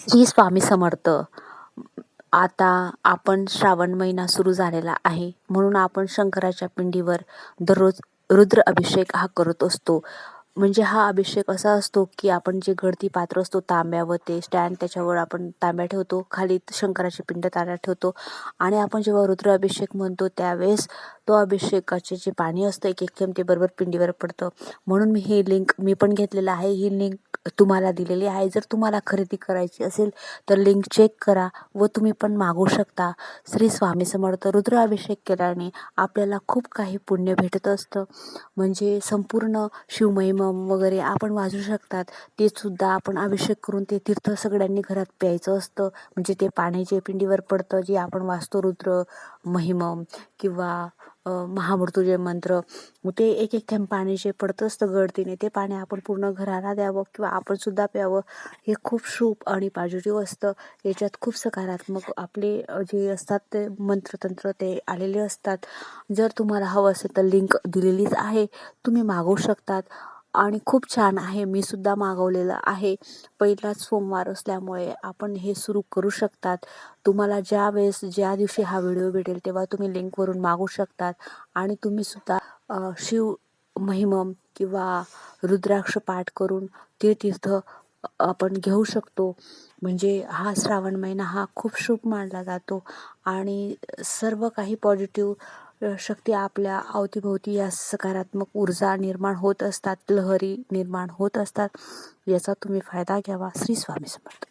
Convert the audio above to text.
श्री स्वामी समर्थ आता आपण श्रावण महिना सुरू झालेला आहे. म्हणून आपण शंकराच्या पिंडीवर दररोज रुद्र अभिषेक हा करत असतो. म्हणजे हा अभिषेक असा असतो की आपण जे गळती पात्र असतो तांब्यावर ते स्टँड त्याच्यावर आपण तांब्या ठेवतो खाली शंकराची पिंड ताऱ्या ठेवतो आणि आपण जेव्हा रुद्र अभिषेक म्हणतो त्यावेळेस तो अभिषेकाचे जे पाणी असतं एक एक थेंब ते बरोबर पिंडीवर पडतं. म्हणून मी ही लिंक मी पण घेतलेलं आहे. ही लिंक तुम्हाला दिलेली आहे. जर तुम्हाला खरेदी करायची असेल तर लिंक चेक करा व तुम्ही पण मागवू शकता. श्री स्वामी समर्थ रुद्र अभिषेक केल्याने आपल्याला खूप काही पुण्य भेटत असतं. म्हणजे संपूर्ण शिवमहिम वगैरे आपण वाजू शकतात. ते सुद्धा आपण अभिषेक करून ते तीर्थ सगळ्यांनी घरात प्यायचं असतं. म्हणजे ते पाणी जे पिंडीवर पडतं. जे आपण वाचतो रुद्र महिमम किंवा महामृत्युंजय मंत्र. ते एक एक थेंब पाणी जे पडतं असतं गळतीने ते पाणी आपण पूर्ण घराला द्यावं किंवा आपण सुद्धा प्यावं हे खूप शुभ आणि पॉझिटिव्ह असतं. याच्यात खूप सकारात्मक आपले जे असतात ते मंत्रतंत्र ते आलेले असतात. जर तुम्हाला हवं असेल तर लिंक दिलेलीच आहे. तुम्ही मागवू शकतात. आणि खूप छान आहे. मी सुद्धा मागवलेलं आहे. पहिलाच सोमवार असल्यामुळे आपण हे सुरू करू शकतात. तुम्हाला ज्या वेळेस ज्या दिवशी हा व्हिडिओ भेटेल तेव्हा तुम्ही लिंकवरून मागू शकतात. आणि तुम्ही सुद्धा शिव महिमम किंवा रुद्राक्ष पाठ करून ते तीर्थ आपण घेऊ शकतो. म्हणजे हा श्रावण महिना हा खूप शुभ मानला जातो. आणि सर्व काही पॉझिटिव्ह शक्ती आपल्या अवतीभोवती या सकारात्मक ऊर्जा निर्माण होत असतात लहरी निर्माण होत असतात. याचा तुम्ही फायदा घ्यावा. श्री स्वामी समर्थ.